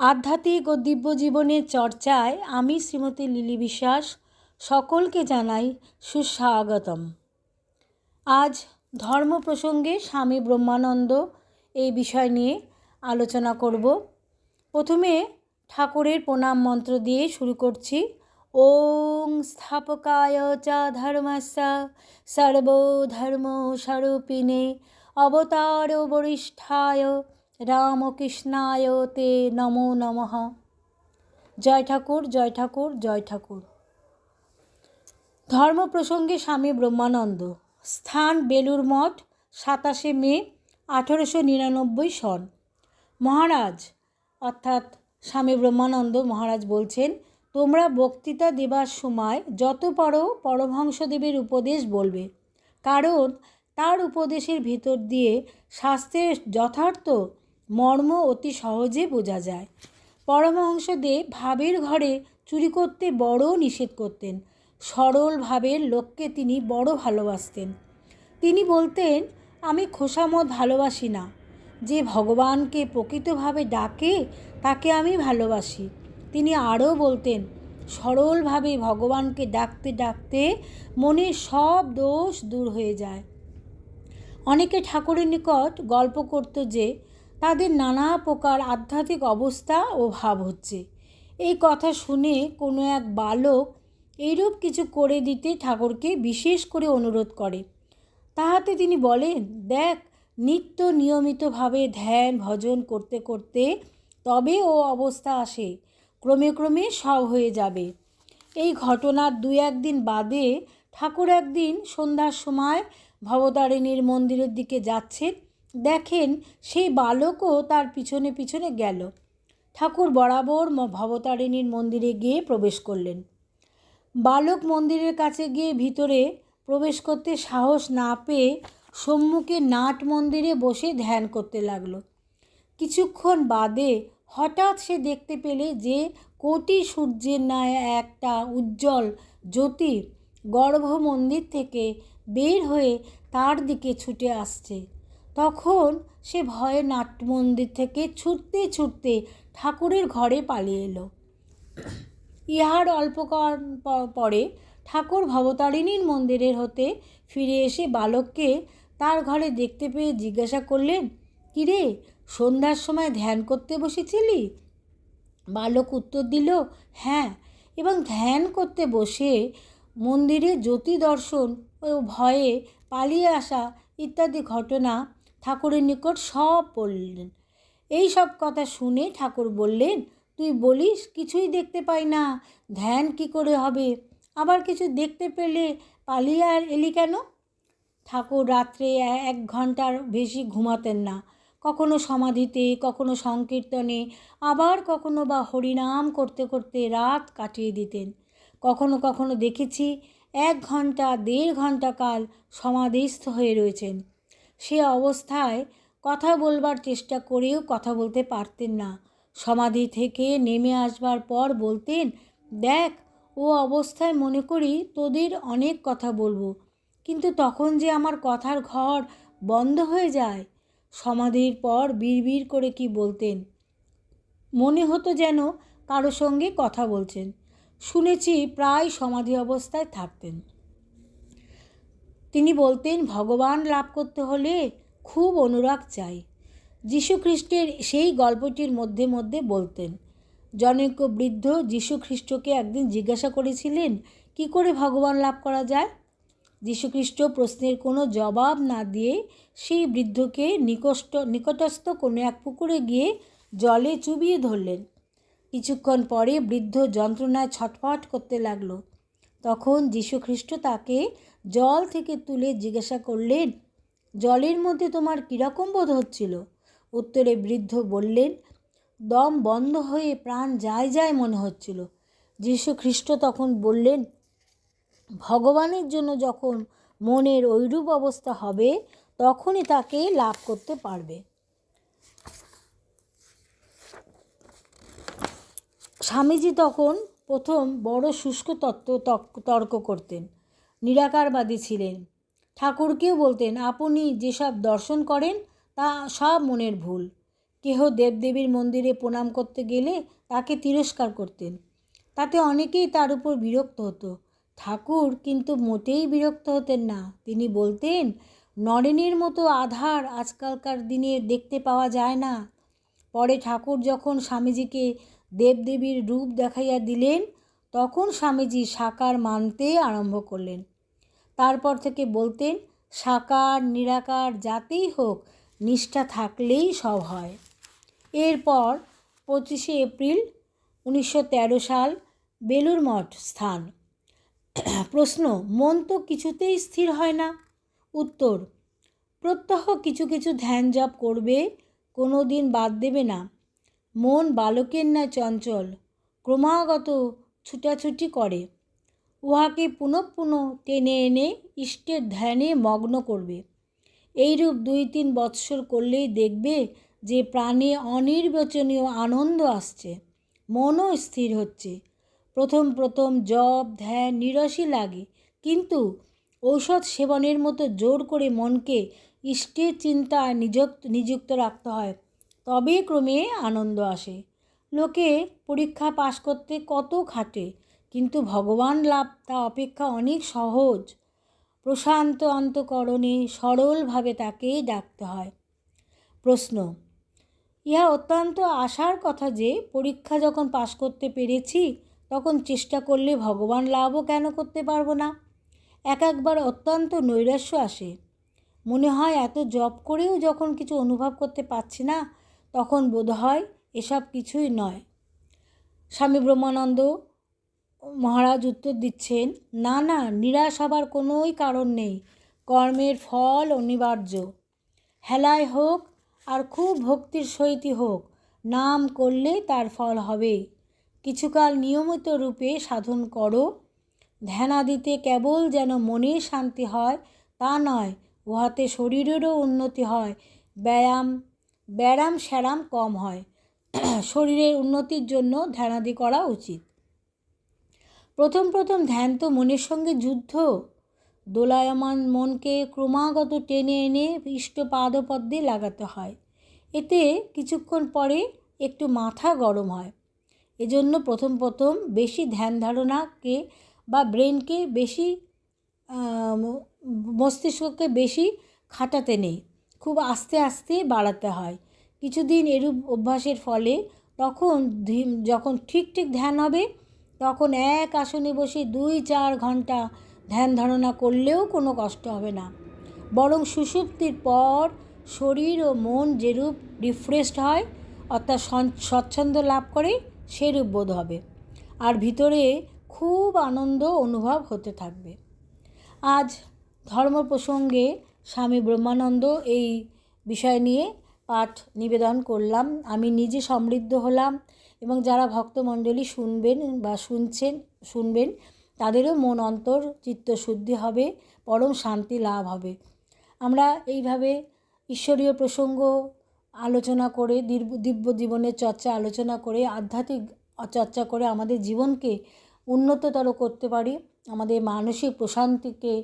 আধ্যাত্মিক ও দিব্য জীবনের চর্চায় আমি শ্রীমতী লিলি বিশ্বাস সকলকে জানাই সুস্বাগতম। আজ ধর্ম প্রসঙ্গে স্বামী ব্রহ্মানন্দ এই বিষয় নিয়ে আলোচনা করব। প্রথমে ঠাকুরের প্রণাম মন্ত্র দিয়ে শুরু করছি। ওং স্থাপকায় চ ধর্মস্য সর্বধর্ম স্বরূপিণে অবতার বরিষ্ঠায় রামকৃষ্ণায় তে নমো নমঃ। জয় ঠাকুর জয় ঠাকুর জয় ঠাকুর। ধর্ম প্রসঙ্গে স্বামী ব্রহ্মানন্দ। স্থান বেলুর মঠ, সাতাশে মে, আঠেরোশো নিরানব্বই সন। মহারাজ, অর্থাৎ স্বামী ব্রহ্মানন্দ মহারাজ বলছেন, তোমরা বক্তৃতা দেবার সময় যত পারো পরমহংসদেবের উপদেশ বলবে। কারণ তার উপদেশের ভিতর দিয়ে শাস্ত্রের যথার্থ মর্ম অতি সহজে বোঝা যায়। পরমহংসদেব ভাবের ঘরে চুরি করতে বড় নিষেধ করতেন। সরল ভাবের লোককে তিনি বড় ভালোবাসতেন। তিনি বলতেন, আমি খোসামত ভালোবাসি না। যে ভগবানকে প্রকৃতভাবে ডাকে, তাকে আমি ভালোবাসি। তিনি আরও বলতেন, সরলভাবে ভগবানকে ডাকতে ডাকতে মনের সব দোষ দূর হয়ে যায়। অনেকে ঠাকুরের নিকট গল্প করত যে তাদের নানা প্রকার আধ্যাত্মিক অবস্থা ও ভাব হচ্ছে। এই কথা শুনে কোনো এক বালক এইরূপ কিছু করে দিতে ঠাকুরকে বিশেষ করে অনুরোধ করে। তাহাতে তিনি বলেন, দেখ, নিত্য নিয়মিতভাবে ধ্যান ভজন করতে করতে তবে ও অবস্থা আসে, ক্রমে ক্রমে সব হয়ে যাবে। এই ঘটনার দু একদিন বাদে ঠাকুর একদিন সন্ধ্যার সময় ভবতারিণীর মন্দিরের দিকে যাচ্ছেন। দেখেন, সেই বালকও তার পিছনে পিছনে গেল। ঠাকুর বরাবর ভবতারিণীর মন্দিরে গিয়ে প্রবেশ করলেন। বালক মন্দিরের কাছে গিয়ে ভিতরে প্রবেশ করতে সাহস না পেয়ে সম্মুখে নাট মন্দিরে বসে ধ্যান করতে লাগল। কিছুক্ষণ বাদে হঠাৎ সে দেখতে পেলে যে কোটি সূর্যের ন্যায় একটা উজ্জ্বল জ্যোতি গর্ভ মন্দির থেকে বের হয়ে তার দিকে ছুটে আসছে। তখন সে ভয়ে নাট্য মন্দির থেকে ছুটতে ছুটতে ঠাকুরের ঘরে পালিয়ে এলো। ইহার অল্পক্ষণ পরে ঠাকুর ভবতারিণীর মন্দিরের হতে ফিরে এসে বালককে তার ঘরে দেখতে পেয়ে জিজ্ঞাসা করলেন, কিরে, সন্ধ্যার সময় ধ্যান করতে বসেছিলি? বালক উত্তর দিল হ্যাঁ এবং ধ্যান করতে বসে মন্দিরে জ্যোতি দর্শন ও ভয়ে পালিয়ে আসা ইত্যাদি ঘটনা ঠাকুরের নিকট সব বললেন। এই সব কথা শুনে ঠাকুর বললেন, তুই বলিস, কিছুই দেখতে পাই না। ধ্যান কি করে হবে? আবার কিছু দেখতে পেলে পালিয়ে আর এলি কেন? ঠাকুর রাত্রে এক ঘণ্টার বেশি ঘুমাতেন না। কখনো সমাধিতে, কখনো সংকীর্তনে, আবার কখনো বা হরিনাম করতে করতে রাত কাটিয়ে দিতেন। কখনো কখনো দেখেছি, এক ঘণ্টা, দেড় ঘণ্টা কাল সমাধিস্থ হয়ে রয়েছেন। সে অবস্থায় কথা বলবার চেষ্টা করেও কথা বলতে পারতেন না। সমাধি থেকে নেমে আসবার পর বলতেন, দেখ, ও অবস্থায় মনে করি তোদের অনেক কথা বলব, কিন্তু তখন যে আমার কথার ঘর বন্ধ হয়ে যায় সমাধির পর বিড়বিড় করে কি বলতেন? মনে হতো যেন কারও সঙ্গে কথা বলছেন। শুনেছি প্রায় সমাধি অবস্থায় থাকতেন। তিনি বলতেন, ভগবান লাভ করতে হলে খুব অনুরাগ চাই। যীশুখ্রিস্টের সেই গল্পটির মধ্যে মধ্যে বলতেন, জনৈক বৃদ্ধ যীশুখ্রিস্টকে একদিন জিজ্ঞাসা করেছিলেন, কি করে ভগবান লাভ করা যায়? যীশুখ্রিস্ট প্রশ্নের কোনো জবাব না দিয়ে সেই বৃদ্ধকে নিকষ্ট, নিকটস্থ কোনো এক পুকুরে গিয়ে জলে চুবিয়ে ধরলেন। কিছুক্ষণ পরে বৃদ্ধ যন্ত্রণায় ছটফট করতে লাগল। তখন যীশুখ্রিস্ট তাকে জল থেকে তুলে জিজ্ঞাসা করলেন, জলের মধ্যে তোমার কীরকম বোধ হচ্ছিল? উত্তরে বৃদ্ধ বললেন, দম বন্ধ হয়ে প্রাণ যায় যায় মনে হচ্ছিল। যীশু খ্রিস্ট তখন বললেন, ভগবানের জন্য যখন মনের ঐরূপ অবস্থা হবে, তখনই তাকে লাভ করতে পারবে। স্বামীজি তখন প্রথম বড় শুষ্ক তত্ত্ব তর্ক করতেন। নিরাকারবাদী ছিলেন। ঠাকুরকেও বলতেন, আপনি যেসব দর্শন করেন, তা সব মনের ভুল। কেহ দেবদেবীর মন্দিরে প্রণাম করতে গেলে তাকে তিরস্কার করতেন। তাতে অনেকেই তার উপর বিরক্ত হতো। ঠাকুর কিন্তু মোটেই বিরক্ত হতেন না। তিনি বলতেন, নরেনের মতো আধার আজকালকার দিনে দেখতে পাওয়া যায় না। পরে ঠাকুর যখন স্বামীজিকে দেবদেবীর রূপ দেখাইয়া দিলেন, তখন স্বামীজি সাকার মানতে আরম্ভ করলেন। তারপর থেকে বলতেন, সাকার, নিরাকার যাতেই হোক, নিষ্ঠা থাকলেই সব হয়। এরপর পঁচিশে এপ্রিল উনিশশো তেরো সাল বেলুর মঠ স্থান। প্রশ্ন, মন তো কিছুতেই স্থির হয় না। উত্তর, প্রত্যহ কিছু কিছু ধ্যান জপ করবে কোনো দিন বাদ দেবে না। মন বালকের ন্যায় চঞ্চল, ক্রমাগত ছুটাছুটি করে। উহাকে পুনঃ পুনঃ টেনে এনে ইষ্টের ধ্যানে মগ্ন করবে। এইরূপ দুই তিন বৎসর করলেই দেখবে যে প্রাণে অনির্বচনীয় আনন্দ আসছে, মনও স্থির হচ্ছে। প্রথম প্রথম জপ, ধ্যান, নিরসই লাগে, কিন্তু ঔষধ সেবনের মতো জোর করে মনকে ইষ্টের চিন্তায় নিযুক্ত নিযুক্ত রাখতে হয়। তবে ক্রমে আনন্দ আসে। লোকে পরীক্ষা পাশ করতে কত খাটে, কিন্তু ভগবান লাভ তা অপেক্ষা অনেক সহজ। প্রশান্ত অন্তকরণে সরলভাবে তাকেই ডাকতে হয়। প্রশ্ন, ইহা অত্যন্ত আশার কথা যে, পরীক্ষা যখন পাশ করতে পেরেছি, তখন চেষ্টা করলে ভগবান লাভও কেন করতে পারব না? এক একবার অত্যন্ত নৈরাশ্য আসে। মনে হয় এত জব করেও যখন কিছু অনুভব করতে পারছি না তখন বোধ হয় এসব কিছুই নয়। স্বামী ব্রহ্মানন্দ মহারাজ উত্তর দিচ্ছেন, না না, নিরাশ হবার কোনোই কারণ নেই। কর্মের ফল অনিবার্য। হেলায় হোক আর খুব ভক্তির সহিতই হোক, নাম করলে তার ফল হবে। কিছুকাল নিয়মিত রূপে সাধন করো। ধ্যানাদিতে কেবল যেন মনে শান্তি হয়, তা নয়, উহাতে শরীরেরও উন্নতি হয়। ব্যায়াম ব্যায়াম স্যারাম কম হয়। শরীরের উন্নতির জন্য ধ্যানাদি করা উচিত। প্রথম প্রথম ধ্যান তো মনের সঙ্গে যুদ্ধ। দোলায়মান মনকে ক্রমাগত টেনে এনে ইষ্ট পাদপদ্মে লাগাতে হয়। এতে কিছুক্ষণ পরে একটু মাথা গরম হয়। এজন্য প্রথম প্রথম বেশি ধ্যান ধারণাকে বা ব্রেনকে বেশি মস্তিষ্ককে বেশি খাটাতে নেই। খুব আস্তে আস্তে বাড়াতে হয়। কিছুদিন এরূপ অভ্যাসের ফলে তখন যখন ঠিক ঠিক ধ্যান হবে, তখন এক আসনে বসে দুই চার ঘণ্টা ধ্যান ধারণা করলেও কোনো কষ্ট হবে না। বরং সুষুপ্তির পর শরীর ও মন যেরূপ রিফ্রেশড হয়, অর্থাৎ স্বচ্ছন্দ লাভ করে, সেরূপ বোধ হবে। আর ভিতরে খুব আনন্দ অনুভব হতে থাকবে। আজ ধর্ম প্রসঙ্গে স্বামী ব্রহ্মানন্দ এই বিষয় নিয়ে পাঠ নিবেদন করলাম। আমি নিজে সমৃদ্ধ হলাম এবং যারা ভক্তমণ্ডলী শুনবেন বা শুনছেন, শুনবেন, তাদেরও মন অন্তর চিত্তশুদ্ধি হবে, পরম শান্তি লাভ হবে। আমরা এইভাবে ঈশ্বরীয় প্রসঙ্গ আলোচনা করে দিব্য জীবনের চর্চা আলোচনা করে, আধ্যাত্মিক চর্চা করে আমাদের জীবনকে উন্নততর করতে পারি, আমাদের মানসিক প্রশান্তিকে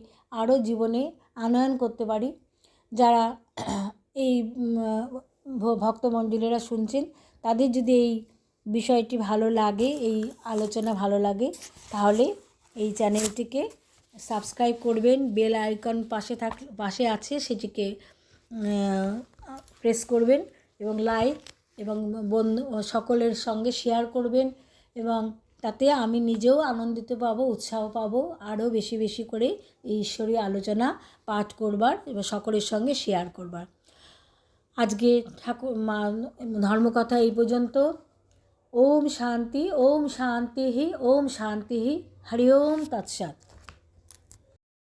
আরও জীবনে আনয়ন করতে পারি। যারা এই ভক্তমণ্ডলীরা শুনছেন, তাদের যদি এই বিষয়টি ভালো লাগে, এই আলোচনা ভালো লাগে, তাহলে এই চ্যানেলটিকে সাবস্ক্রাইব করবেন, বেল আইকন পাশে থাক, পাশে আছে, সেটিকে প্রেস করবেন এবং লাইক এবং বন্ধু, সকলের সঙ্গে শেয়ার করবেন এবং তাতে আমি নিজেও আনন্দিত পাবো, উৎসাহ পাবো, আরও বেশি বেশি করে এই ঈশ্বরীয় আলোচনা, পাঠ করবার এবং সকলের সঙ্গে শেয়ার করবার। আজকে ঠাকুর মা ধর্মকথা এই পর্যন্ত। ওম শান্তি ওম শান্তি হি ওম শান্তি হরি ওম তৎসৎ।